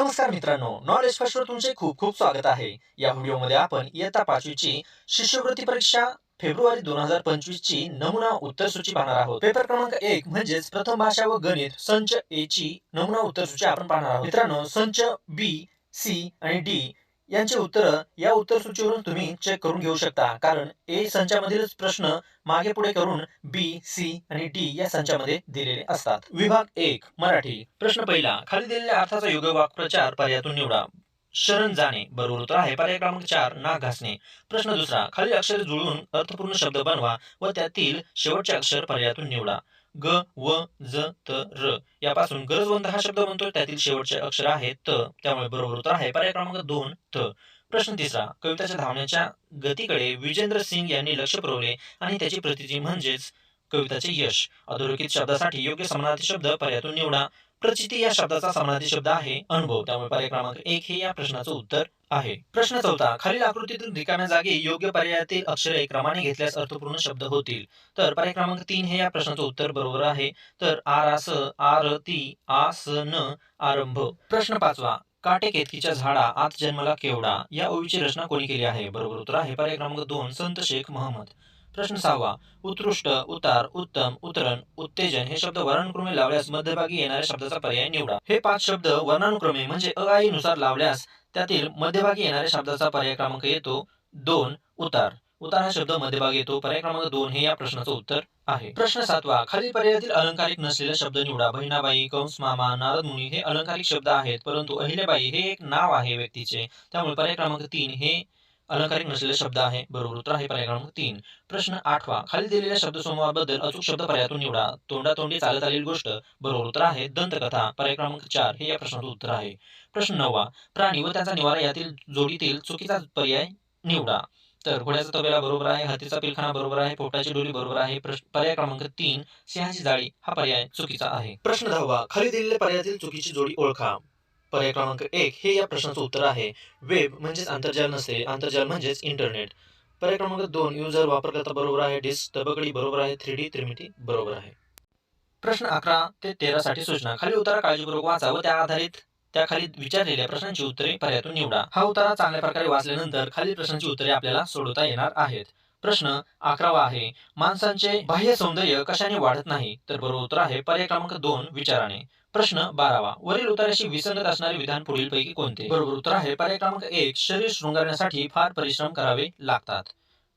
नमस्कार मित्रांनो knowledge first var तुमचे खूप खूप स्वागत आहे. या व्हिडिओमध्ये आपण इयत्ता पाचवीची शिष्यवृत्ती परीक्षा फेब्रुवारी दोन हजार पंचवीस ची नमुना उत्तर सूची पाहणार आहोत. पेपर क्रमांक एक म्हणजेच प्रथम भाषा व गणित संच ए ची नमुना उत्तर सूची आपण पाहणार आहोत. मित्रांनो संच बी सी आणि डी यांचे उत्तर या उत्तर सूचीवरून तुम्ही चेक करून घेऊ शकता. कारण ए संचामधीलच प्रश्न मागे पुढे करून बी सी आणि डी या संचामध्ये दिलेले असतात. विभाग एक मराठी. प्रश्न पहिला खाली दिलेल्या अर्थाचा योग्य वाक्प्रचार पर्यायातून निवडा. शरण जाणे बरोबर उत्तर आहे. पर्याय क्रमांक चार नाक घासणे. प्रश्न दुसरा खाली अक्षर जुळून अर्थपूर्ण शब्द बनवा व त्यातील शेवटचे अक्षर पर्यायातून निवडा. ग व ज त र. यापासून गरजवंत हा शब्द बनतो त्यातील शेवटचे अक्षर आहे त. त्यामुळे बरोबर उत्तर आहे. पर्याय क्रमांक दोन त प्रश्न तिसरा. कविताच्या धावण्याच्या गतीकडे विजेंद्र सिंग यांनी लक्ष पुरवले आणि त्याची प्रतिती म्हणजेच कविताचे यश. अधोरेखित शब्दासाठी योग्य समानार्थी शब्द पर्यायातून निवडा. प्रचिती या शब्दाचा समानार्थी शब्द आहे. अनुभव. त्यामुळे पर्याय क्रमांक एक हे या प्रश्नाचं उत्तर आहे. प्रश्न चौथा. खालील आकृतीतून रिकाम्या जागी योग्य पर्यायातील अक्षरे क्रमाने घेतल्यास अर्थपूर्ण शब्द होतील. तर पर्याय क्रमांक तीन हे या प्रश्नाचं उत्तर बरोबर आहे. तर आरास आरती आस न आरंभ. प्रश्न पाचवा. काटे केतकीच्या झाडा आत जन्मला केवडा? या ओळीची रचना कोणी केली आहे? बरोबर उत्तर आहे. पर्याय क्रमांक दोन. संत शेख महम्मद. प्रश्न सहावा उत्कृष्ट उतार उत्तम उतरण उत्तेजन हे शब्द वर्णानुक्रमे लावल्यास मध्यभागी येणाऱ्या शब्दाचा पर्याय निवडा. हे पाच शब्द वर्णानुक्रमे म्हणजे अ आई नुसार लावल्यास त्यातील मध्यभागी येणाऱ्या शब्दाचा पर्याय क्रमांक येतो दोन उतार. उतार हा शब्द मध्यभागी येतो. पर्याय क्रमांक दोन हे या प्रश्नाचं उत्तर आहे. प्रश्न सातवा. खालील पर्यायातील अलंकारिक नसलेले शब्द निवडा. बहिणाबाई कंस मामा नारद मुनी हे अलंकारिक शब्द आहेत परंतु अहिल्याबाई हे एक नाव आहे व्यक्तीचे. त्यामुळे पर्याय क्रमांक तीन हे अलंकारिक नसलेले शब्द आहे. बरोबर उत्तर आहे पर्याय क्रमांक तीन. प्रश्न आठवा खाली दिलेल्या शब्दसमूहाबद्दल अचूक शब्द पर्यायातून निवडा. तोंडातोंडी चालत आलेली गोष्ट. बरोबर उत्तर आहे. दंतकथा. पर्याय क्रमांक चार. हे या प्रश्नाचं उत्तर आहे. प्रश्न नववा प्राणी व त्यांचा निवारा यातील जोडीतील चुकीचा पर्याय निवडा. तर घोड्याचा तबेला बरोबर आहे. हत्तीचा पिलखाना बरोबर आहे. पोटाची डोली बरोबर आहे. प्रश्न पर्याय क्रमांक तीन. सिंहाची जाळी हा पर्याय चुकीचा आहे. प्रश्न दहावा. खाली दिलेल्या पर्यायातील चुकीची जोडी ओळखा. पर्याय क्रमांक एक हे या प्रश्नाचं उत्तर आहे. वेब म्हणजेच आंतरजाल नसते. आंतरजाल म्हणजेच इंटरनेट. पर्याय क्रमांक दोन युजर वापरकर्ता बरोबर आहे डिस्क तबकडी बरोबर आहे थ्री डी त्रिमिती बरोबर आहे. प्रश्न अकरा ते तेरा साठी सूचना. खाली उतारा काळजीपूर्वक वाचा व त्या आधारित त्याखाली विचारलेल्या प्रश्नांची उत्तरे पर्यायातून निवडा. हा उतारा चांगल्या प्रकारे वाचल्यानंतर खालील प्रश्नांची उत्तरे आपल्याला सोडवता येणार आहेत. प्रश्न अकरावा आहे माणसांचे बाह्य सौंदर्य कशाने वाढत नाही? तर बरोबर उत्तर आहे पर्याय क्रमांक दोन विचाराने. प्रश्न बारावा. वरील उताराशी विसंगत असणारे विधान पुढीलपैकी कोणते? बरोबर उत्तर आहे. पर्याय क्रमांक एक. शरीर शृंगारण्यासाठी फार परिश्रम करावे लागतात.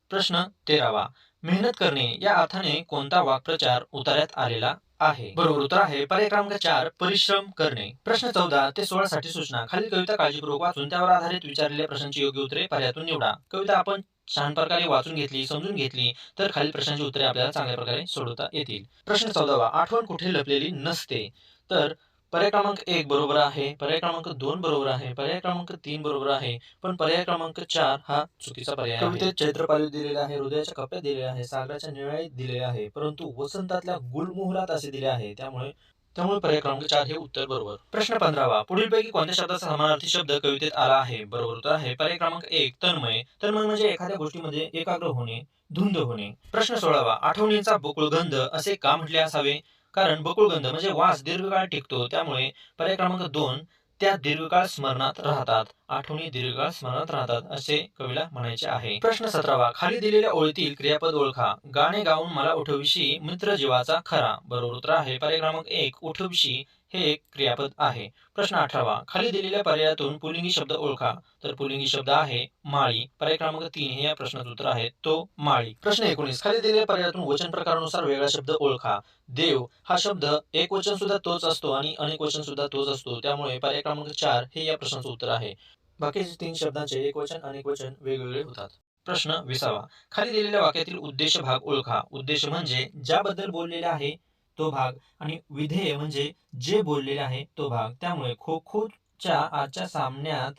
प्रश्न तेरावा. मेहनत करणे या अर्थाने कोणता वाक्प्रचार उतार्यात आलेला आहे? बरोबर उत्तर आहे. पर्याय क्रमांक चार. परिश्रम करणे. प्रश्न चौदा. ते सोळा साठी सूचना. खालील कविता काळजीपूर्वक वाचून त्यावर आधारित विचारलेल्या प्रश्नांची योग्य उत्तरे पर्यायातून निवडा. कविता आपण छान प्रकारे वाचून घेतली समजून घेतली तर खालील प्रश्नांची उत्तरे आपल्याला चांगल्या प्रकारे सोडवता येतील. प्रश्न चौदावा आठवण कुठे लपलेली नसते? तर पर्याय क्रमांक एक बरोबर आहे पर्याय क्रमांक दोन बरोबर आहे पर्याय क्रमांक तीन बरोबर आहे पण पर्याय क्रमांक चार हा चुकीचा पर्याय आहे. कवितेत चैत्रपाली दिलेले आहे हृदयाच्या कप्प्यात दिलेले आहे सागराच्या निळाईत दिलेले आहे परंतु वसंतातल्या गुलमोहरात असे दिले आहे त्यामुळे त्यामुळे पर्याय क्रमांक चार हे उत्तर बरोबर. प्रश्न पंधरावा. पुढीलपैकी कोणत्या शब्दाचा समानार्थी शब्द कवितेत आला आहे? बरोबर उत्तर आहे. पर्याय क्रमांक एक तन्मय. तन्मय म्हणजे एखाद्या गोष्टीमध्ये एकाग्र होणे धुंद होणे. प्रश्न सोळावा. आठवणींचा बोकुळगंध असे का म्हटले असावे? कारण बकुळगंध म्हणजे वास दीर्घकाळ टिकतो. त्यामुळे पर्याय क्रमांक दोन त्या दीर्घकाळ स्मरणात राहतात. आठवणी दीर्घकाळ स्मरणात राहतात असे कवीला म्हणायचे आहे. प्रश्न सतरावा. खाली दिलेल्या ओळीतील क्रियापद ओळखा. गाणे गाऊन मला उठविशी मित्र जीवाचा खरा. बरोबर उत्तर आहे. पर्याय क्रमांक एक. उठविशी हे एक क्रियापद आहे. प्रश्न अठरावा. खाली दिलेल्या पर्यायातून पुलिंगी शब्द ओळखा. तर पुलिंगी शब्द आहे माळी. पर्याय क्रमांक तीन हे या प्रश्नाचं उत्तर आहे. तो माळी. प्रश्न एकोणीस. खाली दिलेल्या पर्यायातून वचन प्रकारानुसार वेगळा शब्द ओळखा. देव हा शब्द एक वचन सुद्धा तोच असतो आणि अनेक वचन सुद्धा तोच असतो. त्यामुळे पर्याय क्रमांक चार हे या प्रश्नाचं उत्तर आहे. बाकीचे तीन शब्दांचे एक वचन अनेक वचन वेगवेगळे होतात. प्रश्न विसावा. खाली दिलेल्या वाक्यातील उद्देश भाग ओळखा. उद्देश म्हणजे ज्याबद्दल बोललेले आहे तो भाग आणि विधेय म्हणजे जे बोललेले आहे तो भाग. त्यामुळे खो खोच्या आजच्या सामन्यात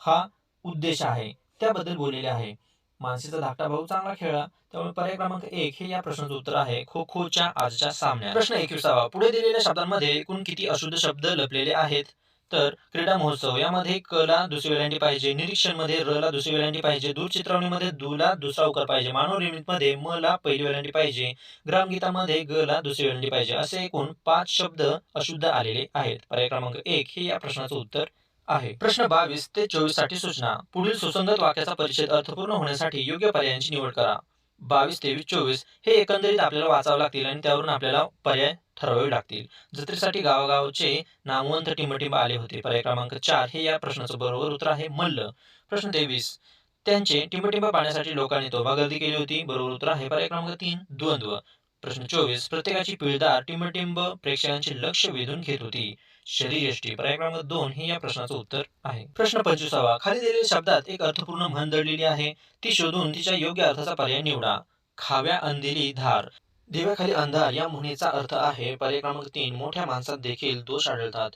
हा उद्देश आहे. त्याबद्दल बोललेले आहे. मानसीचा धाकटा भाऊ चांगला खेळला त्यामुळे पर्याय क्रमांक एक हे या प्रश्नाचं उत्तर आहे. खो खोच्या आजच्या सामन्यात. प्रश्न एकविसावा. पुढे दिलेल्या शब्दांमध्ये एकूण किती अशुद्ध शब्द लपलेले आहेत? तर क्रीडा महोत्सव यामध्ये कला दुसरी वेलांटी पाहिजे निरीक्षणमध्ये र ला दुसरी वेलांटी पाहिजे दूरचित्रवणीमध्ये दुला दुसरा उकार पाहिजे मानव निर्मितीमध्ये म ला पहिली वेलांटी पाहिजे ग्रामगीतामध्ये ग ला दुसरी वेलांटी पाहिजे असे एकूण पाच शब्द अशुद्ध आलेले आहेत. पर्याय क्रमांक एक हे या प्रश्नाचं उत्तर आहे. प्रश्न बावीस ते चोवीससाठी सूचना. पुढील सुसंगत वाक्याचा परिच्छेद अर्थपूर्ण होण्यासाठी योग्य पर्यायांची निवड करा. बावीस तेवीस चोवीस हे एकंदरीत आपल्याला वाचावं लागतील आणि त्यावरून आपल्याला पर्याय ठरवावे लागतील. जत्रेसाठी गावागावचे नामवंत टिंबटिंब आले होते. पर्याय क्रमांक चार हे या प्रश्नाचं बरोबर उत्तर आहे मल्ल. प्रश्न तेवीस. त्यांचे टिंबटिंब पाहण्यासाठी लोकांनी तोबा गर्दी केली होती. बरोबर उत्तर आहे पर्याय क्रमांक तीन द्वंद्व. प्रश्न चोवीस. प्रत्येकाची पिळदार टिंबटिंब प्रेक्षकांचे लक्ष वेधून घेत होती. शरीरयष्टी पर्याय क्रमांक दोन हे या प्रश्नाचं उत्तर आहे. प्रश्न पंचवीसावा. खाली दिलेल्या शब्दात एक अर्थपूर्ण म्हण दडलेली आहे. ती शोधून तिच्या योग्य अर्थाचा पर्याय निवडा. खाव्या अंधेरी धार. देव्याखाली अंधार या म्हणीचा अर्थ आहे पर्याय क्रमांक तीन मोठ्या माणसात देखील दोष आढळतात.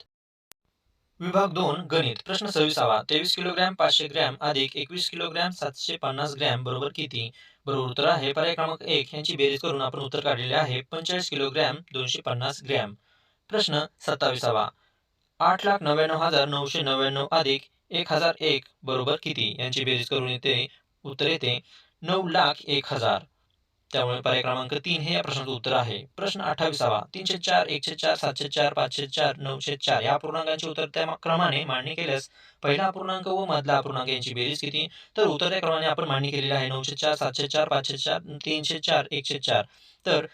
विभाग दोन गणित. प्रश्न सव्वीसावा. तेवीस किलोग्रॅम पाचशे ग्रॅम अधिक एकवीस किलोग्रॅम सातशे पन्नास ग्रॅम बरोबर किती? बरोबर उत्तर आहे पर्याय क्रमांक एक. यांची बेरीज करून आपण उत्तर काढलेले आहे पंचेचाळीस किलोग्रॅम दोनशे पन्नास ग्रॅम. प्रश्न सत्तावीसावा. आठ लाख नव्याण्णव हजार नऊशे नव्याण्णव अधिक एक हजार एक. बरोबर किती? यांची बेरीज करून येते उत्तर येते नऊ लाख एक हजार. त्यामुळे पर्याय क्रमांक तीन हे या प्रश्नाचं उत्तर आहे. प्रश्न अठ्ठावीसावा. तीनशे चार एकशे चार सातशे चार पाचशे चार नऊशे चार या पूर्णांकांचे उत्तर त्या क्रमाने मांडणी केल्यास पहिला अपूर्णांक व मधला अपूर्णांक यांची बेरीज किती? तर उत्तर या क्रमाने आपण मांडणी केलेली आहे नऊशे चार सातशे चार पाचशे चार तीनशे चार एकशे चार. तर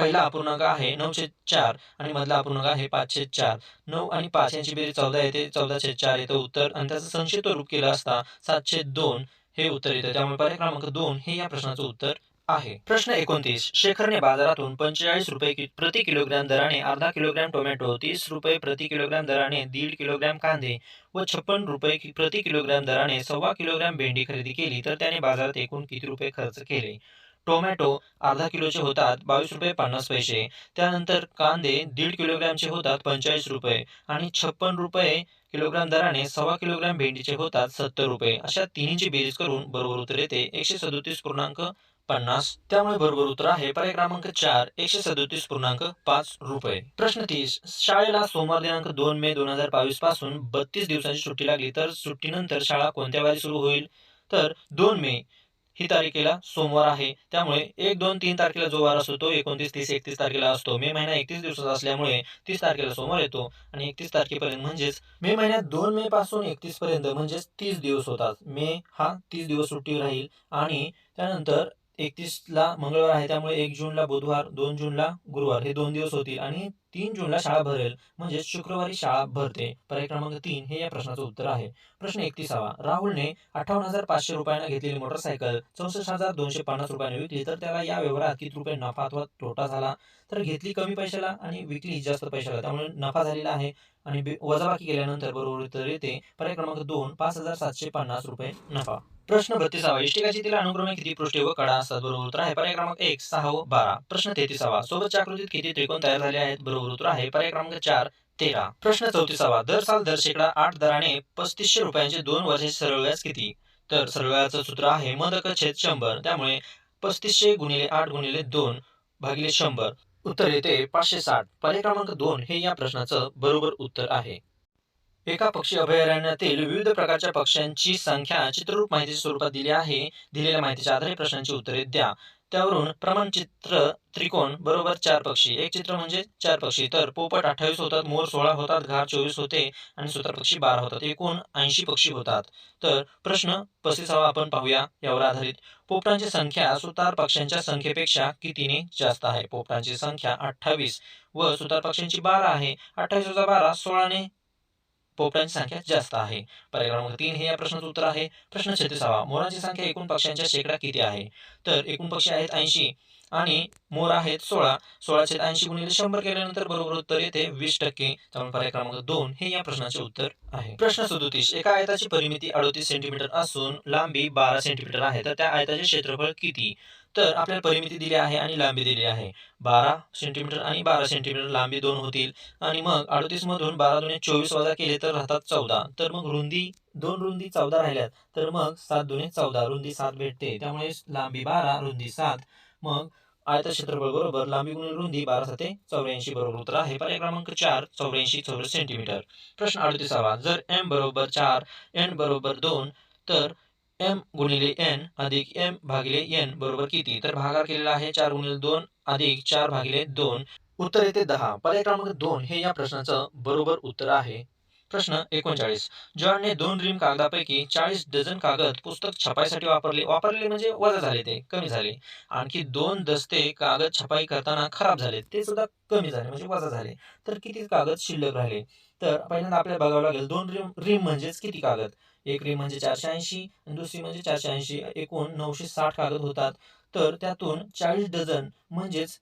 पहिला अपूर्णांक आहे नऊशे चार आणि मधला अपूर्णांक आहे पाचशे चार. नऊ आणि पाच यांची बेरीज चौदा येते चौदाशे चार येतं उत्तर आणि त्याचं संक्षिप्त रूप केलं असता सातशे दोन हे उत्तर येतं. त्यामुळे पर्याय क्रमांक दोन हे या प्रश्नाचं उत्तर आहे. प्रश्न एकोणतीस. शेखरने बाजारातून पंचेचाळीस रुपये प्रति किलोग्रॅम दराने अर्धा किलोग्रॅम टोमॅटो तीस रुपये प्रति किलोग्रॅम दराने दीड किलोग्रॅम कांदे व छप्पन रुपये प्रति किलोग्रॅम दराने सव्वा किलोग्रॅम भेंडी खरेदी केली. तर त्याने बाजारात एकूण किती रुपये खर्च केले? टोमॅटो अर्धा किलोचे होतात बावीस रुपये पन्नास पैसे. त्यानंतर कांदे दीड किलोग्रॅमचे होतात पंचेचाळीस रुपये. आणि छप्पन रुपये किलोग्रॅम दराने सव्वा किलोग्रॅम भेंडीचे होतात सत्तर रुपये. अशा तिन्हीची बेरीज करून बरोबर उत्तर येते एकशे सदोतीस पूर्णांक पन्नास. त्यामुळे बरोबर उत्तर आहे पर्याय क्रमांक चार एकशे सदोतीस पूर्णांक पाच रुपये. प्रश्न तीस शाळेला सोमवार दिनांक दोन मे दोन हजार बावीसपासून बत्तीस दिवसांची सुट्टी लागली तर सुट्टीनंतर शाळा कोणत्या वारी सुरू होईल? तर दोन मे ही तारखेला सोमवार आहे. त्यामुळे एक दोन तीन तारखेला जो वार असतो तो एकोणतीस तीस एकतीस तारखेला असतो. मे महिना एकतीस दिवसाचा असल्यामुळे तीस तारखेला सोमवार येतो आणि एकतीस तारखेपर्यंत म्हणजेच मे महिन्यात दोन मे पासून एकतीस पर्यंत म्हणजेच तीस दिवस होतात. मे हा तीस दिवस सुट्टी राहील आणि त्यानंतर एकतीसला मंगळवार आहे. त्यामुळे एक जूनला बुधवार दोन जूनला गुरुवार हे दोन दिवस होतील आणि तीन जूनला शाळा भरेल म्हणजे शुक्रवारी शाळा भरते. पर्याय क्रमांक तीन हे या प्रश्नाचं उत्तर आहे. प्रश्न एकतीसावा. राहुलने अठ्ठावन्न हजार पाचशे रुपयांना घेतलेली मोटरसायकल चौसष्ट हजार दोनशे पन्नास रुपयाने विकली तर त्याला या व्यवहारात किती रुपये नफा अथवा तोटा झाला? तर घेतली कमी पैशाला आणि विकली जास्त पैशाला. त्यामुळे नफा झालेला आहे आणि वजाबाकी केल्यानंतर बरोबर उत्तर येते. पर्याय क्रमांक दोन पाच हजार सातशे पन्नास रुपये नफा. प्रश्न बत्तीसावा. इष्टिकाची तिला अनुक्रमे किती पृष्ठे व कडा असतात? बरोबर उत्तर आहे. पर्याय क्रमांक एक सहा व बारा. प्रश्न तेहतीसावा. सोबतच्या आकृतीत किती त्रिकोण तयार झाले आहेत? बरोबर उत्तर आहे. पर्याय क्रमांक चार तेरा. प्रश्न चौतीसावा. दर साल दर शेकडा आठ दराने पस्तीसशे रुपयांचे दोन वर्षाचे सरळ व्याज किती? तर सरळ व्याजाचं सूत्र आहे मदक छेद शंभर. त्यामुळे पस्तीसशे गुणिले आठ गुणिले दोन भागिले शंभर. उत्तर येते पाचशे साठ. पर्याय क्रमांक दोन हे या प्रश्नाचं बरोबर उत्तर आहे. एका पक्षी अभयारण्यातील विविध प्रकारच्या पक्ष्यांची संख्या चित्ररूप माहितीच्या स्वरूपात दिली आहे. दिलेल्या माहितीच्या आधारे प्रश्नांची उत्तरे द्या. त्यावरून प्रमाणचित्र त्रिकोण बरोबर चार पक्षी. एक चित्र म्हणजे चार पक्षी. तर पोपट अठ्ठावीस होतात मोर सोळा होतात घार चोवीस होते आणि सुतार पक्षी बारा होतात. एकूण ऐंशी पक्षी होतात. तर प्रश्न पस्तीसावा आपण पाहूया यावर आधारित. पोपटांची संख्या सुतार पक्ष्यांच्या संख्येपेक्षा कितीने जास्त आहे? पोपटांची संख्या अठ्ठावीस व सुतार पक्ष्यांची बारा आहे. अठ्ठावीस वजा बारा सोळाने पोपटांची संख्या जास्त आहे. पर्याय क्रमांक तीन हे या प्रश्नाचं उत्तर आहे. प्रश्न छत्तीसावा. मोरांची संख्या एकूण पक्ष्यांच्या शेकडा किती आहे? तर एकूण पक्षी आहेत ऐंशी आणि मोर आहेत सोळा. सोळाशे ऐंशी गुणिले शंभर केल्यानंतर बरोबर उत्तर येते वीस टक्के. त्यामुळे पर्याय क्रमांक दोन हे या प्रश्नाचे उत्तर आहे. प्रश्न सदोतीस. एका आयताची परिमिती अडोतीस सेंटीमीटर असून लांबी बारा सेंटीमीटर आहे. तर त्या आयताचे क्षेत्रफळ किती? तर आपल्याला परिमिती दिली आहे आणि लांबी दिली आहे. बारा सेंटीमीटर आणि बारा सेंटीमीटर लांबी दोन होतील. आणि मग अडतीस मधून बारा दुने चोवीस वजा केले तर राहतात चौदा. तर मग रुंदी दोन रुंदी चौदा राहिल्यात. तर मग सात दुने चौदा रुंदी सात भेटते. त्यामुळे लांबी बारा रुंदी सात. मग आयत क्षेत्रफळ बरोबर लांबी गुणिले रुंदी बारा साते चौऱ्याऐंशी बरोबर उत्तर आहे. पर्याय क्रमांक चार चौऱ्याऐंशी चौरस सेंटीमीटर प्रश्न अडतीसावा. जर एम बरोबर चार एन बरोबर दोन तर एम गुणिले एन अधिक एम भागिले एन बरोबर किती? तर भागार केलेला आहे चार गुणिले दोन अधिक चार भागिले दोन. उत्तर येते दहा. पर्याय क्रमांक दोन हे या प्रश्नाचं बरोबर उत्तर आहे. प्रश्न एकोणचाळीस. जॉनने दोन रिम कागदापैकी चाळीस डझन कागद पुस्तक छपाईसाठी वापरले. वापरले म्हणजे वजा झाले ते कमी झाले. आणखी दोन दस्ते कागद छपाई करताना खराब झाले ते सुद्धा कमी झाले म्हणजे वजा झाले. तर किती कागद शिल्लक राहिले? तर पहिल्यांदा आपल्याला बघावं लागेल दोन रिम रिम म्हणजेच किती कागद? एक म्हणजे चारशे ऐंशी आणि दुसरी म्हणजे चारशे ऐंशी एकूण नऊशे साठ कागद होतात. तर त्यातून चाळीस डझन म्हणजेच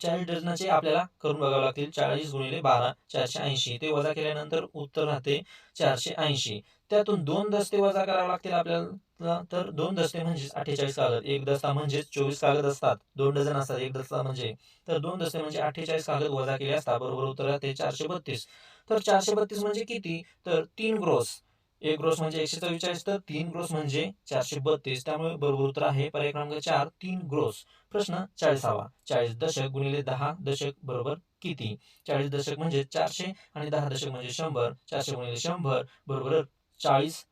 चाळीस डझनाचे आपल्याला करून बघावं लागतील. चाळीस गुणिले बारा चारशे ऐंशी. ते वजा केल्यानंतर उत्तर राहते चारशे ऐंशी. त्यातून दोन दस्ते वजा करावे लागतील आपल्याला. तर दोन दस्ते म्हणजेच अठ्ठेचाळीस कागद. एक दस्ता म्हणजेच चोवीस कागद असतात. दोन डझन असतात. एक दस्ता म्हणजे. तर दोन दस्ते म्हणजे अठ्ठेचाळीस कागद वजा केले असतात. बरोबर उत्तर राहते चारशे बत्तीस. तर चारशे बत्तीस म्हणजे किती? तर तीन ग्रोस. एक ग्रोस म्हणजे एकशे चव्वेचाळीस तर तीन ग्रोस म्हणजे चारशे बत्तीस त्यामुळे बरोबर उत्तर आहे. पर्याय क्रमांक चार तीन ग्रोस प्रश्न चाळीसावा. चाळीस दशक गुणिले दहा दशक बरोबर किती? चाळीस दशक म्हणजे चारशे आणि दहा दशक म्हणजे शंभर. चारशे गुणिले शंभर बरोबर चाळीस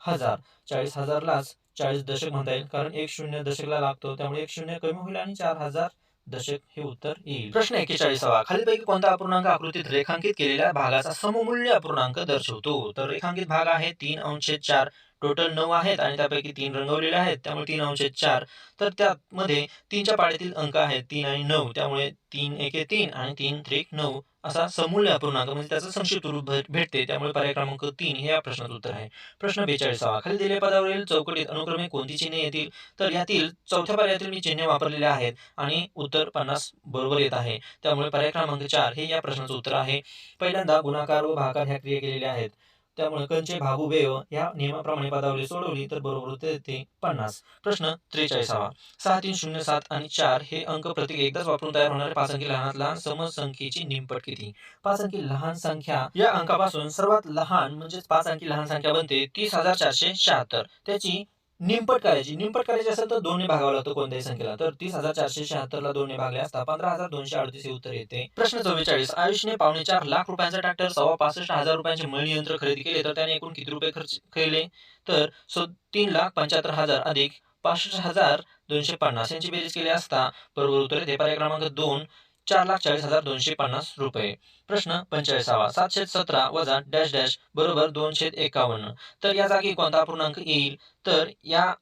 हजार. चाळीस हजारलाच चाळीस दशक म्हणता येईल कारण एक शून्य दशकला लागतो. त्यामुळे एक शून्य कमी होईल आणि चार हजार दशक हे उत्तर येईल. प्रश्न एक्केचाळीसावा. खालीलपैकी कोणता अपूर्णांक आकृतीत रेखांकित केलेल्या भागाचा सममूल्य अपूर्णांक दर्शवतो? तर रेखांकित भाग आहे तीन अंश चार. टोटल नऊ आहेत आणि त्यापैकी तीन रंगवलेले आहेत. त्यामुळे तीन अंश चार. तर त्यामध्ये तीनच्या पाड्यातील अंक आहेत तीन आणि नऊ. त्यामुळे तीन एके तीन आणि तीन त्रिक नऊ. असा समूल्य अपूर्णांक म्हणजे त्याचं संक्षिप्त रूप भेटते. त्यामुळे पर्याय क्रमांक तीन हे या प्रश्नाचं उत्तर आहे. प्रश्न बेचाळीसावा. खाली दिलेल्या पदावरील चौकटीत अनुक्रमे कोणती चिन्हे येतील? तर यातील चौथ्या पर्यायातील मी चिन्हे वापरलेले आहेत आणि उत्तर पन्नास बरोबर येत आहे. त्यामुळे पर्याय क्रमांक चार हे या प्रश्नाचं उत्तर आहे. पहिल्यांदा गुणाकार व भाकार ह्या क्रिया केलेल्या आहेत. त्यामुळे कंचे भागू या नियमाप्रमाणे पदावली सोडवली तर बरोबर उत्तर येते पन्नास. प्रश्न त्रेचाळीसावा. सहा तीन शून्य सात आणि चार हे अंक प्रत्येक एकदाच वापरून तयार होणारे पाच अंकी लहानात लहान समसंख्येची निमपट किती? पाच अंकी लहान संख्या या अंकापासून सर्वात लहान म्हणजेच पाच अंकी लहान संख्या बनते तीस हजार चारशे शहात्तर. त्याची निमपट करायची. निमपट करायची असेल तर दोन्ही भागावं लागतं कोणत्याही संख्येला. तर तीस हजार चारशे शहात्तर ला दोन्ही भागले असता पंधरा हजार दोनशे अडतीस हे उत्तर येते. प्रश्न चव्वेचाळीस. आयुषने पावणे चार लाख रुपयांचा ट्रॅक्टर सव्वा पासष्ट हजार रुपयांचे मळणी यंत्र खरेदी केले तर त्याने एकूण किती रुपये खर्च केले? तर सो तीन लाख पंच्याहत्तर हजार अधिक पासष्ट हजार दोनशे पन्नास यांची बेरीज केली असता बरोबर उत्तर येते. पर्याय क्रमांक दोन. चार लाख चाळीस हजार दोनशे पन्नास रुपये. प्रश्न पंचेचाळीसावा. सातशे सतरा वजा डॅश डॅश बरोबर दोनशे एकावन्न. तर या जागी कोणता पूर्णांक येईल? तर या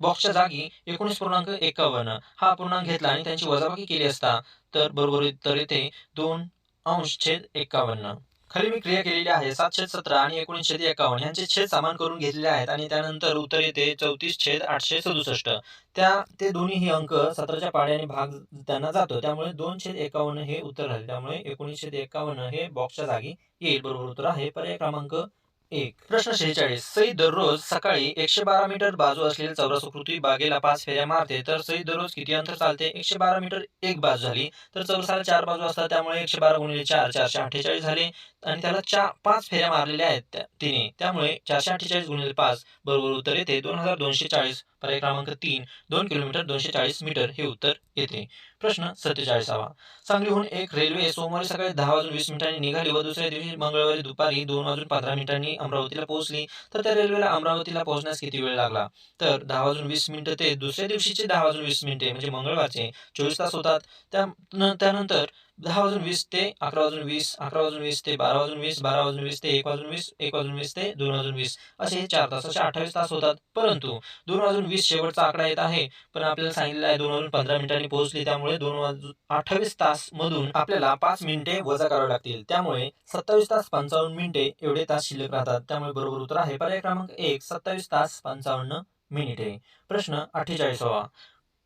बॉक्सच्या जागी एकोणीस पूर्णांक एकावन्न. हा पूर्णांक घेतला आणि त्यांची वजाबाकी केली असता तर बरोबर तर येथे दोन अंश छेद एकावन्न. खाली मी क्रिया केलेली आहे. सातशे सतरा आणि एकोणीसशे एकावन्न यांचे छेद समान करून घेतलेले आहेत आणि त्यानंतर उत्तर येते चौतीस छेद आठशे सदुसष्ट. त्या ते दोन्ही अंक सतराच्या पाड्याने भाग त्यांना जातो. त्यामुळे दोन छेद एकावन्न हे उत्तर राहील. त्यामुळे एकोणीसशे एकावन्न हे बॉक्सच्या जागी येईल. बरोबर उत्तर आहे. पर्याय क्रमांक एक. प्रश्न शेहेचाळीस. सई दररोज सकाळी एकशे बारा मीटर बाजू असलेल्या चौरसाकृती बागेला पाच फेऱ्या मारते तर सई दररोज किती अंतर चालते? एकशे बारा मीटर एक बाजू झाली तर चौरसाला चार बाजू असतात त्यामुळे एकशे बारा गुणिले चार चारशे अठ्ठेचाळीस झाले. आणि त्याला चार पाच फेऱ्या मारलेल्या आहेत तिने. त्यामुळे चारशे अठ्ठेचाळीस गुणिले पाच बरोबर उत्तर येते दोन हजार दोनशे चाळीस. पर्याय क्रमांक तीन दोन किलोमीटर दोनशे चाळीस मीटर हे उत्तर येते. प्रश्न सत्तेचाळीसावा. सांगलीहून एक रेल्वे सोमवारी सकाळी दहा वाजून वीस मिनिटांनी निघाली व दुसऱ्या दिवशी मंगळवारी दुपारी दोन वाजून पंधरा मिनिटांनी अमरावतीला पोहोचली तर त्या रेल्वेला अमरावतीला पोहोचण्यास किती वेळ लागला? तर दहा वाजून वीस मिनिटं ते दुसऱ्या दिवशीचे दहा वाजून वीस मिनिटे म्हणजे मंगळवारचे चोवीस तास होतात. त्यानंतर दहा वाजून वीस ते अकरा वाजून वीस अकरा वाजून वीस ते बारा वाजून वीस बारा वाजून वीस ते एक वाजून वीस एक वाजून वीस ते दोन वाजून वीस. असे हे चार तास असे अठ्ठावीस तास होतात. परंतु दोन वाजून वीस शेवटचा आकडा येत आहे. पण आपल्याला सांगितलं आहे दोन वाजून पंधरा मिनिटांनी पोहोचली. त्यामुळे दोन वाजून अठ्ठावीस तास मधून आपल्याला पाच मिनिटे वजा करावे लागतील. त्यामुळे सत्तावीस तास पंचावन्न मिनिटे एवढे तास शिल्लक राहतात. त्यामुळे बरोबर उत्तर आहे पर्याय क्रमांक एक सत्तावीस तास पंचावन्न मिनिटे. प्रश्न अठ्ठेचाळीसावा.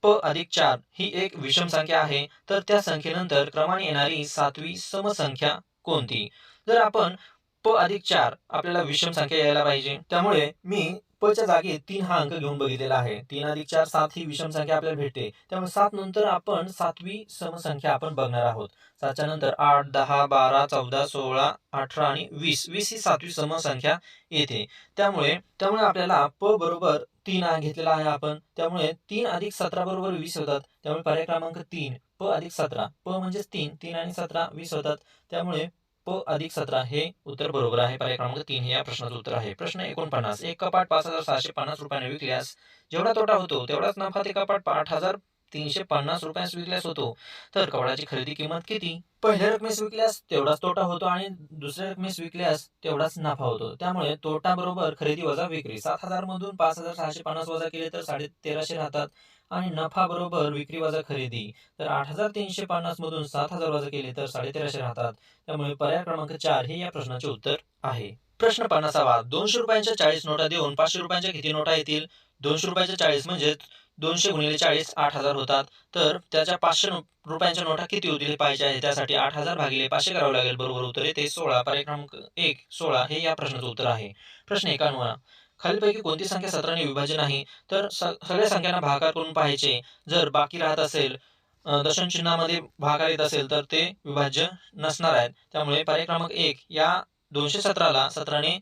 प अधिक चार ही एक विषम संख्या आहे. तर त्या संख्येनंतर क्रमाने येणारी सातवी समसंख्या कोणती? जर आपण प अधिक चार आपल्याला विषम संख्या यायला पाहिजे त्यामुळे मी प च्या जागी तीन हा अंक घेऊन बघितलेला आहे. तीन अधिक चार सात ही विषम संख्या आपल्याला भेटते. त्यामुळे सात नंतर आपण सातवी समसंख्या आपण बघणार आहोत. सातच्या नंतर आठ दहा बारा चौदा सोळा अठरा आणि वीस. वीस ही सातवी समसंख्या येते. त्यामुळे त्यामुळे आपल्याला प बरोबर तीन हा घेतलेला आहे आपण. त्यामुळे तीन अधिक सतरा बरोबर वीस होतात. त्यामुळे पर्याय क्रमांक तीन प अधिक सतरा. प म्हणजेच तीन. तीन आणि सतरा वीस होतात. त्यामुळे प अधिक सतरा हे उत्तर बरोबर आहे. पर्याय क्रमांक तीन हे या प्रश्नाचं उत्तर आहे. प्रश्न एकोणपन्नास. एक कपाट पाच हजार सहाशे पन्नास रुपयाने विकल्यास जेवढा तोटा होतो तेवढाच नफा ते कपाट आठ हजार तीनशे पन्नास रुपयास विकल्यास होतो. तर कपाटाची खरेदी किंमत किती? पहिल्या रकमेस विकल्यास तेवढाच तोटा होतो आणि दुसऱ्या रकमेस विकल्यास तेवढाच नफा होतो. त्यामुळे तोटा बरोबर खरेदी वजा विक्री. सात हजार मधून पाच हजार सहाशे पन्नास वजा केले तर साडे तेराशे राहतात. आणि नफा बरोबर विक्री वजा खरेदी. तर आठ हजार तीनशे पन्नास मधून सात हजार वजा केले तर साडेतेराशे राहतात. त्यामुळे पर्याय क्रमांक चार हे या प्रश्नाचे उत्तर आहे. प्रश्न पन्नासावा. दोनशे रुपयांच्या चाळीस नोटा देऊन पाचशे रुपयांच्या किती नोटा येतील? दोनशे रुपयाच्या चाळीस म्हणजे दोनशे गुणिले चाळीस आठ हजार होतात. तर त्याच्या पाचशे रुपयांच्या नोटा किती होतील हे पाहिजे आहे. त्यासाठी आठ हजार भागिले पाचशे करावं लागेल. बरोबर उत्तर येते सोळा. पर्याय क्रमांक एक सोळा हे या प्रश्नाचं उत्तर आहे. प्रश्न एकावन्न. खालीलपैकी कोणती संख्या सतराने विभाज्य नाही तर सगळ्या संख्यांना भागाकार करून पाहायचे. जर बाकी राहत असेल दशन दशम चिन्हामध्ये भागाकार येत असेल तर ते विभाज्य नसणार आहेत. त्यामुळे पर्याय क्रमांक एक या दोनशे सतराला सतराने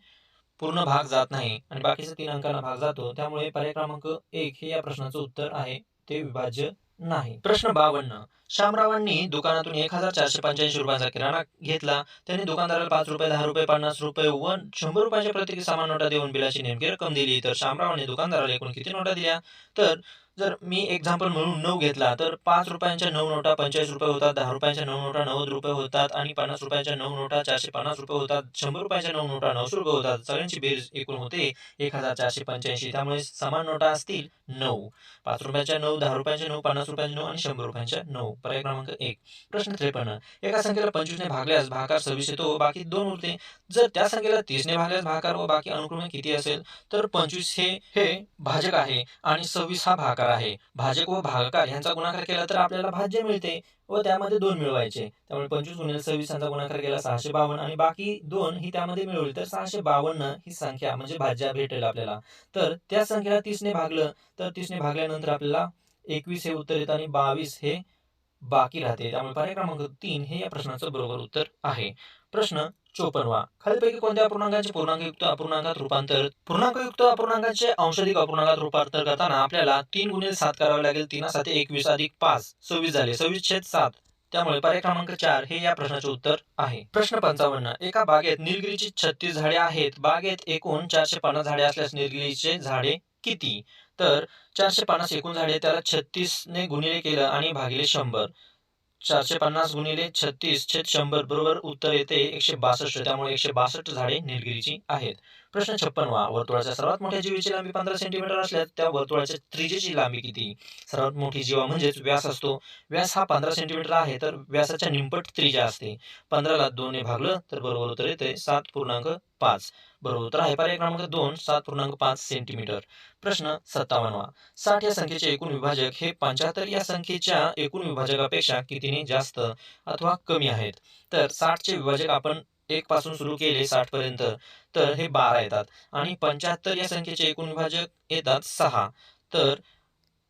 पूर्ण भाग जात नाही आणि बाकीच्या तीन अंकांना भाग जातो. त्यामुळे पर्याय क्रमांक एक हे या प्रश्नाचं उत्तर आहे. ते विभाज्य नाही. प्रश्न बावन्न. शामरावांनी दुकानातून एक हजार चारशे पंच्याऐंशी रुपयांचा किराणा घेतला. त्यांनी दुकानदाराला पाच रुपये दहा रुपये पन्नास रुपये व शंभर रुपयाच्या प्रत्येकी सामान नोटा देऊन बिलाची नेमकी रक्कम दिली. तर शामरावांनी दुकानदाराला एकूण किती नोटा दिल्या? तर जर मी एक्झाम्पल म्हणून नऊ घेतला तर पाच रुपयांच्या नऊ नोटा पंचेचाळीस रुपये होतात दहा रुपयांच्या नऊ नोटा नव्वद रुपये होतात आणि पन्नास रुपयांच्या नऊ नोटा चारशे पन्नास रुपये होतात. शंभर रुपयाच्या नऊ नोटा नऊशे रुपये होतात. सगळ्यांची बेरीज एकूण होते एक हजार चारशे पंच्याऐंशी. त्यामुळे समान नोटा असतील नऊ. पाच रुपयाच्या नऊ दहा रुपयांच्या नऊ पन्नास रुपयांच्या नऊ आणि शंभर रुपयांच्या नऊ. पर्याय क्रमांक एक. प्रश्न त्रेपन्न. एका संख्येला पंचवीसने भागल्यास भाकार सव्वीस येतो बाकी दोन उरते. जर त्या संख्येला तीसने भागल्यास भाकार व बाकी अनुक्रमे किती असेल? तर पंचवीस हे हे भाजक आहे आणि सव्वीस हा भाकार आहे. भाजक व भागाकार यांचा गुणाकार केला तर आपल्याला भाज्य मिळते व त्यामध्ये दोन मिळवायचे. त्यामुळे पंचवीस गुणिले सव्वीस यांचा गुणाकार केला सहाशे बावन्न आणि बाकी दोन ही त्यामध्ये मिळवली तर सहाशे बावन्न ही संख्या म्हणजे भाज्या भेटेल आपल्याला. तर त्या संख्येला तीसने भागलं तर तीसने भागल्यानंतर आपल्याला एकवीस हे उत्तर येतं आणि बावीस हे बाकी राहते. त्यामुळे पर्याय क्रमांक तीन हे या प्रश्नाचं बरोबर उत्तर आहे. प्रश्न चोपन्नवा खालीलपैकी कोणत्या अपूर्णांकाचे पूर्णांकयुक्त अपूर्णांकात रूपांतर? पूर्णांकयुक्त अपूर्णांकाचे अंशाधिक अपूर्णांकात रूपांतर करताना आपल्याला तीन गुणिले सात करावे लागेल. तीन सात एकवीस अधिक पाच. सव्वीस झाले. सव्वीस छेद सात. त्यामुळे पर्याय क्रमांक चार हे या प्रश्नाचे उत्तर आहे. प्रश्न पंचावन्न. एका बागेत निलगिरीची छत्तीस झाडे आहेत. बागेत एकूण चारशे पन्नास झाडे असल्यास निलगिरीचे झाडे किती? तर चारशे पन्नास एकूण झाडे त्याला छत्तीस ने गुणिले केलं आणि भागिले शंभर. चारशे पन्नास गुणिले छत्तीस छेद शंभर बरोबर उत्तर येते एकशे बासष्ट. त्यामुळे एकशे बासष्ट झाडे निलगिरीची आहेत. प्रश्न छप्पनवा वर्तुळाच्या सर्वात मोठ्या जीवीची लांबी पंधरा सेंटीमीटर असल्यास त्या वर्तुळाच्या त्रिजेची लांबी किती? सर्वात मोठी जीवा म्हणजेच व्यास असतो. व्यास हा पंधरा सेंटीमीटर आहे तर व्यासाच्या निंपट त्रिजा असते. पंधराला दोनने भागलं तर बरोबर उत्तर येते सात पूर्णांक पाच. बरोबर उत्तर आहे पर्याय क्रमांक दोन सात पूर्णांक पाच सेंटीमीटर प्रश्न सत्तावन्नवा साठ या संख्येचे एकूण विभाजक हे पंच्याहत्तर या संख्येच्या एकूण विभाजकापेक्षा कितीने जास्त अथवा कमी आहेत? तर साठचे विभाजक आपण एक पासून सुरू केले साठ पर्यंत. तर हे बारा येतात. आणि पंच्याहत्तर या संख्येचे एकूण विभाजक येतात सहा. तर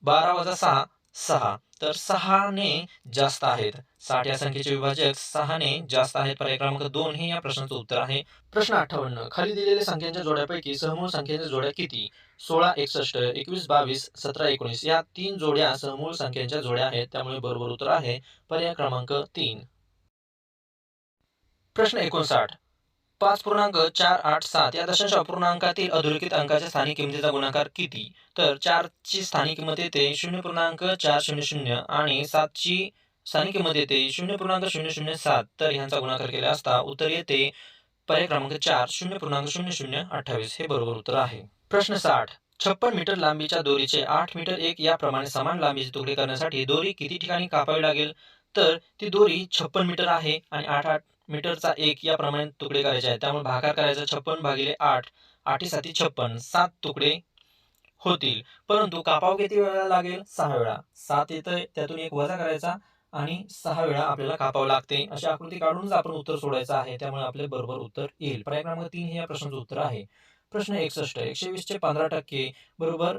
बारा वजा सहा सहा. तर सहाने जास्त आहेत. साठ या संख्येचे विभाजक सहाने जास्त आहेत. पर्याय क्रमांक दोन हे या प्रश्नाचं उत्तर आहे. प्रश्न अठ्ठावन्न. खाली दिलेल्या संख्यांच्या जोड्यापैकी सहमूळ संख्यांच्या जोड्या किती? सोळा एकसष्ट एकवीस बावीस सतरा एकोणीस. या तीन जोड्या सहमूळ संख्यांच्या जोड्या आहेत. त्यामुळे बरोबर उत्तर आहे. पर्याय क्रमांक तीन. प्रश्न एकोणसाठ. पाच पूर्णांक चार आठ सात या दशांश अपूर्णांकातील अधोरेखित अंकाच्या स्थानिक किमतीचा गुणाकार किती? तर चारची स्थानिक किंमत येते शून्य पूर्णांक चार शून्य शून्य आणि सातची स्थानिक किंमत येते शून्य पूर्णांक शून्य शून्य सात. तर ह्यांचा गुणाकार केला असता उत्तर येते पर्याय क्रमांक चार शून्य पूर्णांक शून्य शून्य अठ्ठावीस. हे बरोबर उत्तर आहे. प्रश्न साठ. छप्पन मीटर लांबीच्या दोरीचे आठ मीटर एक याप्रमाणे समान लांबीचे तुकडे करण्यासाठी दोरी किती ठिकाणी कापावी लागेल? तर ती दोरी छप्पन मीटर आहे आणि आठ आठ मीटरचा एक याप्रमाणे तुकडे करायचे आहेत. त्यामुळे भागाकार करायचा छप्पन भागिले आठ आठी साती छप्पन सात तुकडे होतील. परंतु कापाव किती वेळा लागेल? सहा वेळा. सात येतं त्यातून एक वजा करायचा आणि सहा वेळा आपल्याला कापावं लागते. अशी आकृती काढूनच आपण उत्तर सोडायचं आहे. त्यामुळे आपले बरोबर उत्तर येईल. पर्याय क्रमांक तीन हे या प्रश्नाचं उत्तर आहे. प्रश्न एकसष्ट एकशे वीसचे पंधरा टक्के बरोबर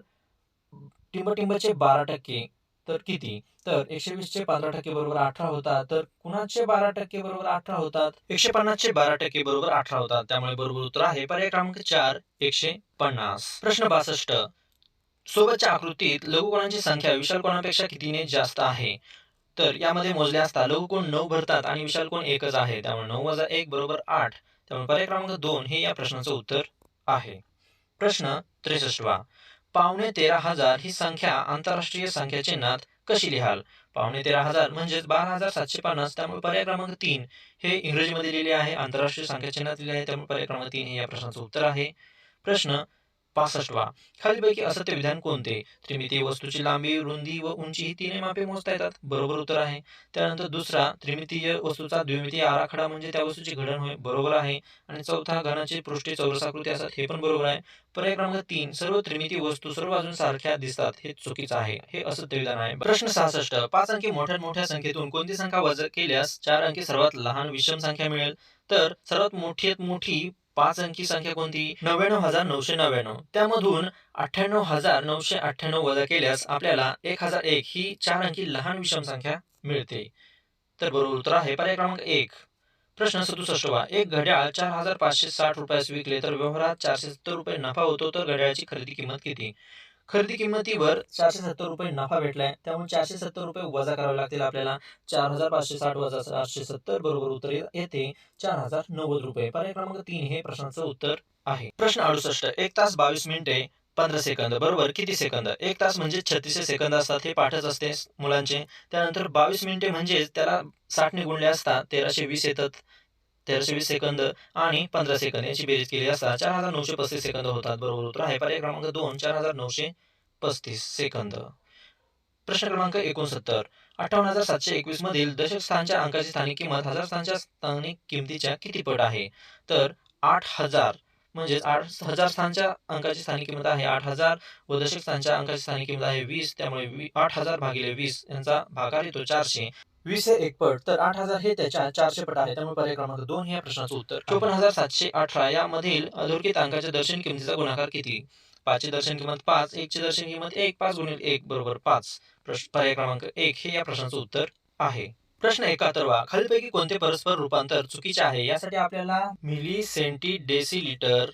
टिंबटिंबचे बारा टक्के. तर किती? तर एकशे वीसचे पंधरा टक्के बरोबर अठरा होतात. तर कुणाचे बारा टक्के बरोबर अठरा होतात? एकशे पन्नासचे बारा टक्के बरोबर अठरा होतात. त्यामुळे बरोबर उत्तर आहे पर्याय क्रमांक चार एकशे पन्नास. प्रश्न बासष्ट. सोबतच्या आकृतीत लघुकोणांची संख्या विशाल कोणापेक्षा कितीने जास्त आहे? तर यामध्ये मोजले असता लघुकोण नऊ भरतात आणि विशाल कोण एकच आहे. त्यामुळे नऊ वजा एक बरोबर आठ. त्यामुळे पर्याय क्रमांक दोन हे या प्रश्नाचं उत्तर आहे. प्रश्न त्रेसष्टवा. पावणे तेरा हजार ही संख्या आंतरराष्ट्रीय संख्या चिन्हात कशी लिहाल? पावणे तेरा हजार म्हणजेच बारा हजार सातशे पन्नास त्यामुळे पर्याय क्रमांक तीन हे इंग्रजीमध्ये लिहिले आहे. आंतरराष्ट्रीय संख्या चिन्हात लिहिले आहे त्यामुळे पर्याय क्रमांक तीन हे या प्रश्नाचं उत्तर आहे. प्रश्न पासष्टवा खालीपैकी असत्य विधान कोणते? त्रिमितीय वस्तूची लांबी रुंदी व उंची ही तिन्ही मापे मोजता येतात. बरोबर उत्तर आहे. त्यानंतर दुसरा त्रिमितीय वस्तूचा द्विमितीय आराखडा म्हणजे त्या वस्तूची घडण होय. बरोबर आहे. आणि चौथा घनाची पृष्ठे चौरसाकृती असतात. हे पण बरोबर आहे. पर्याय क्रमांक तीन सर्व त्रिमिती वस्तू सर्व अजून सारख्या दिसतात. हे चुकीचं आहे. हे असत्य विधान आहे. प्रश्न सहासष्ट. पाच अंकी मोठ्या मोठ्या संख्येतून कोणती संख्या वजा केल्यास चार अंकी सर्वात लहान विषम संख्या मिळेल? तर सर्वात मोठीत मोठी पाच अंकी संख्या कोणती? नव्याण्णव हजार नऊशे नव्याण्णव. त्यामधून अठ्ठ्याण्णव हजार नऊशे अठ्ठ्याण्णव वजा केल्यास आपल्याला एक हजार एक ही चार अंकी लहान विषम संख्या मिळते. तर बरोबर उत्तर आहे पर्याय क्रमांक एक. प्रश्न सदुसष्टवा एक घड्याळ चार हजार पाचशे साठ रुपयास विकले तर व्यवहारात चारशे सत्तर रुपये नफा होतो तर घड्याळाची खरेदी किंमत किती? खरेदी किंमतीवर चारशे सत्तर रुपये नफा भेटलाय. त्यामुळे चारशे सत्तर रुपये वजा करावे लागतील आपल्याला. चार हजार पाचशे साठ वजा चारशे सत्तर बरोबर उत्तर येते चार हजार नव्वद रुपये. पर्याय क्रमांक तीन हे प्रश्नाचं उत्तर आहे. प्रश्न अडुसष्ट. एक तास बावीस मिनिटे पंधरा सेकंद. बरोबर किती सेकंद? एक तास म्हणजे छत्तीसशे सेकंद असतात हे पाठच असते मुलांचे. त्यानंतर बावीस मिनिटे म्हणजेच त्याला साठने गुणले असता तेराशे वीस येतात. तेराशे वीस सेकंद आणि पंधरा सेकंद याची बेरीज केली असता चार हजार नऊशे पस्तीस सेकंद होतात. बरोबर उत्तर आहे. पर्याय क्रमांक दोन चार हजार नऊशे पस्तीस सेकंद. प्रश्न क्रमांक एकोणसत्तर. अठ्ठावन्न हजार सातशे एकवीस मधील दशक स्थानच्या अंकाची स्थानिक किंमत हजार स्थानच्या स्थानिक किमतीच्या किती पट आहे? तर आठ हजार म्हणजेच आठ हजार स्थानच्या अंकाची स्थानिक किंमत आहे आठ हजार व दशक स्थानच्या अंकाची स्थानिक किंमत आहे वीस त्यामुळे आठ हजार भागिले वीस यांचा भागार येतो चारशे. वीस हे एक पट तर आठ हजार हे त्याच्या चारशे पट आहे त्यामुळे पर्याय क्रमांक दोन हे या प्रश्नाचं उत्तर. चोपन्न हजार सातशे अठरा यामधील अधोरेखित अंकाच्या दर्शन किमतीचा गुणाकार किती? पाचची दर्शन किंमत पाच एकची दर्शन किंमत एक पाच गुणिले एक बरोबर पाच. पर्याय क्रमांक एक हे या प्रश्नाचं उत्तर आहे. प्रश्न एकाहत्तरवा. खालीलपैकी कोणते परस्पर रूपांतर चुकीचे आहे? यासाठी आपल्याला milli centi decilitre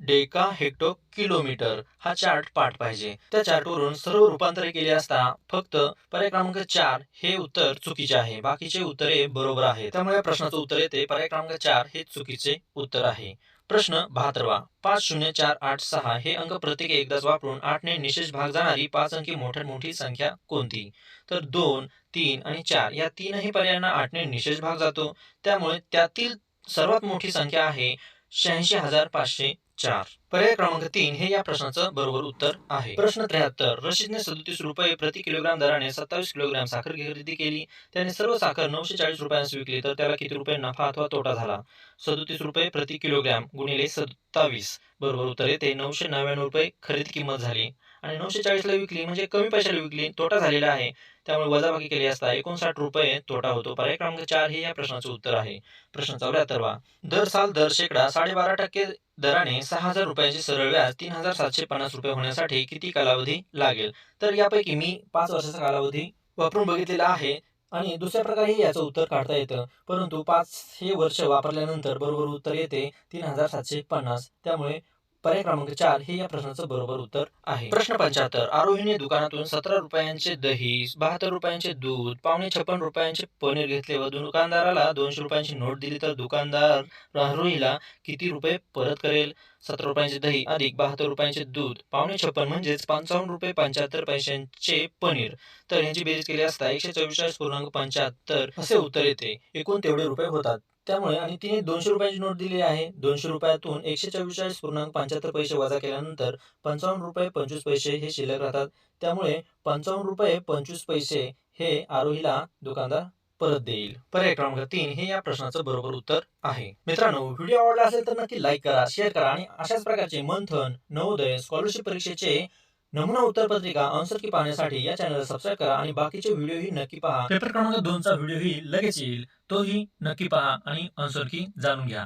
deca hecto kilometre हा चार्ट पाठ पाहिजे. त्या चार्टवरून सर्व रूपांतरे केली असता फक्त पर्याय क्रमांक चार हे उत्तर चुकीचे आहे. बाकीचे उत्तरे बरोबर आहे त्यामुळे प्रश्नाचं उत्तर येते. पर्याय क्रमांक चार हे चुकीचे उत्तर आहे. प्रश्न बहात्तरवा. पाच शून्य चार आठ सहा हे अंक प्रत्येक एकदाच वापरून आठने निशेष भाग जाणारी पाच अंकी मोठ्यात मोठी संख्या कोणती? तर दोन तीन आणि चार या तीनही पर्यायांना आठने निशेष भाग जातो. त्यामुळे त्यातील सर्वात मोठी संख्या आहे शहाऐंशी हजार पाचशे चार. पर्याय क्रमांक तीन हे या प्रश्नाचं बरोबर उत्तर आहे. प्रश्न त्र्याहत्तर रशीदने सदतीस रुपये प्रति किलोग्राम दराने सत्तावीस किलोग्राम साखर खरेदी केली. त्याने सर्व साखर नऊशे चाळीस रुपयांस विकली तर त्याला किती रुपये नफा अथवा तोटा झाला? सदतीस रुपये प्रति किलोग्राम गुणिले सत्तावीस. बरोबर उत्तर येते नऊशे नव्याण्णव रुपये खरेदी किंमत झाली. आणि नऊशे चाळीसला विकली म्हणजे कमी पैशाला विकली तोटा झालेला आहे. त्यामुळे वजाबाकी केली असता एकोणसाठ रुपये तोटा होतो. पर्याय क्रमांक चार हे या प्रश्नाचं उत्तर आहे. प्रश्न चौऱ्याहत्तरवा. दर साल दर शेकडा साडेबारा टक्के दराने सहा हजार रुपयांचे सरळ व्याज तीन हजार सातशे पन्नास रुपये होण्यासाठी किती कालावधी लागेल? तर यापैकी मी पाच वर्षाचा कालावधी वापरून बघितलेला आहे आणि दुसऱ्या प्रकारे याचं उत्तर काढता येतं. परंतु पाच हे वर्ष वापरल्यानंतर बरोबर उत्तर येते तीन हजार सातशे पन्नास. त्यामुळे पर्याय क्रमांक चार हे या प्रश्नाचं बरोबर उत्तर आहे. प्रश्न पंच्याहत्तर आरोहीने दुकानातून सतरा रुपयांचे दही बहात्तर रुपयांचे दूध पावणे छप्पन रुपयांचे पनीर घेतले व दुकानदाराला दोनशे रुपयांची नोट दिली तर दुकानदार आरोहीला किती रुपये परत करेल? सतरा रुपयांचे दही अधिक बहात्तर रुपयांचे दूध पावणे छप्पन म्हणजेच पंचावन्न रुपये पंच्याहत्तर पैशांचे पनीर. तर यांची बेरीज केली असता एकशे चव्वेचाळीस पूर्णांक पंच्याहत्तर असे उत्तर येते. एकूण तेवढे रुपये होतात. त्यामुळे आणि तिने दोनशे रुपयाची नोट दिली आहे. दोनशे रुपयातून एकशे चव्वेचाळीस पूर्णांक पंच्याहत्तर पैसे वजा केल्यानंतर पंचावन्न रुपये पंचवीस पैसे हे शिल्लक राहतात. त्यामुळे पंचावन्न रुपये पंचवीस पैसे हे आरोहीला दुकानदार परत देईल. पर्याय क्रमांक तीन हे या प्रश्नाचं बरोबर उत्तर आहे. मित्रांनो व्हिडिओ आवडला असेल तर नक्की लाईक करा शेअर करा आणि अशाच प्रकारचे मंथन नवोदय स्कॉलरशिप परीक्षेचे नमुना उत्तरपत्रिका आन्सर की पाहण्यासाठी या चॅनलला सबस्क्राईब करा आणि बाकीचे व्हिडिओही नक्की पहा. पेपर क्रमांक दोनचा व्हिडिओही लगेच येईल. तोही नक्की पहा आणि आन्सर की जाणून घ्या.